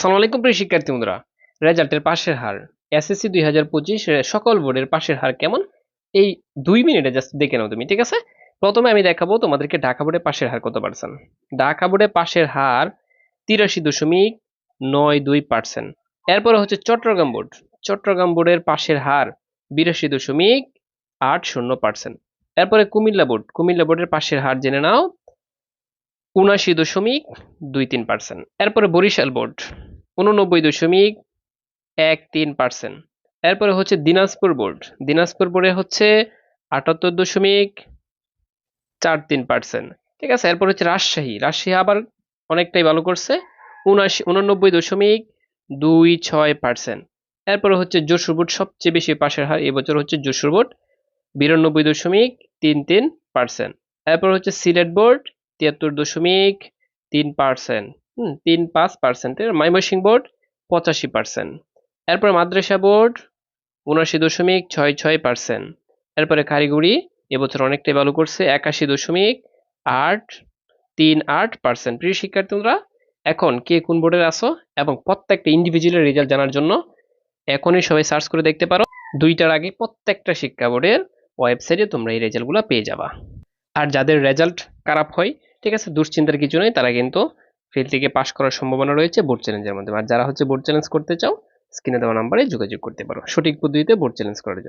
আসসালামু আলাইকুম প্রিয় শিক্ষার্থী বন্ধুরা। রেজাল্টের পাশের হার এসএসসি দুই হাজার পঁচিশ সকল বোর্ডের পাশের হার কেমন? এই দুই মিনিটে জাস্ট দেখে নাও তুমি, ঠিক আছে? প্রথমে আমি দেখাবো তোমাদেরকে ঢাকা বোর্ডের পাশের হার কত পার্সেন্ট ঢাকা বোর্ডের পাশের হার তিরাশি দশমিক নয় দুই পার্সেন্ট এরপরে হচ্ছে চট্টগ্রাম বোর্ড। চট্টগ্রাম বোর্ডের পাশের হার বিরাশি দশমিক আট শূন্য পার্সেন্ট এরপরে কুমিল্লা বোর্ড। কুমিল্লা বোর্ডের পাশের হার জেনে নাও উনাশি দশমিক দুই তিন পার্সেন্ট এরপরে বরিশাল বোর্ড। উননব্বই দশমিক এক তিন পার্সেন্ট এরপরে হচ্ছে দিনাজপুর বোর্ড। দিনাজপুর বোর্ডে হচ্ছে আটাত্তর দশমিক চার তিন পার্সেন্ট ঠিক আছে, এরপর হচ্ছে রাজশাহী। রাজশাহী আবার অনেকটাই ভালো করছে উনাশি উননব্বই দশমিক দুই ছয় পার্সেন্ট এরপরে হচ্ছে যশোর বোর্ড সবচেয়ে বেশি পাশের হার, এবছর হচ্ছে যশোর বোর্ড বিরানব্বই দশমিক তিন তিন পার্সেন্ট এরপর হচ্ছে সিলেট বোর্ড তিয়াত্তর দশমিক তিন পার্সেন্ট তিন পাঁচ পার্সেন্টের ময়মনসিং বোর্ড পঁচাশি পার্সেন্ট এরপর মাদ্রাসা বোর্ড উনআশি দশমিক ছয় ছয় পার্সেন্ট এরপরে কারিগরি, এবছর অনেকটাই ভালো করছে, একাশি দশমিক আট তিন আট পার্সেন্ট প্রিয় শিক্ষার্থীরা, এখন কে কোন বোর্ডের আসো এবং প্রত্যেকটা ইন্ডিভিজুয়ালের রেজাল্ট জানার জন্য এখনই সবাই সার্চ করে দেখতে পারো। দুইটার আগে প্রত্যেকটা শিক্ষা বোর্ডের ওয়েবসাইটে তোমরা এই রেজাল্টগুলো পেয়ে যাবা। আর যাদের রেজাল্ট খারাপ হয়, ঠিক আছে, দুশ্চিন্তার কিছু নেই, তারা কিন্তু ফেল থেকে পাশ করার সম্ভাবনা রয়েছে বোর্ড চ্যালেঞ্জের মাধ্যমে। আর যারা হচ্ছে বোর্ড চ্যালেঞ্জ করতে চাও স্ক্রিনে দেওয়া নাম্বারে যোগাযোগ করতে পারো। সঠিক পদ্ধতিতে বোর্ড চ্যালেঞ্জ করার জন্য।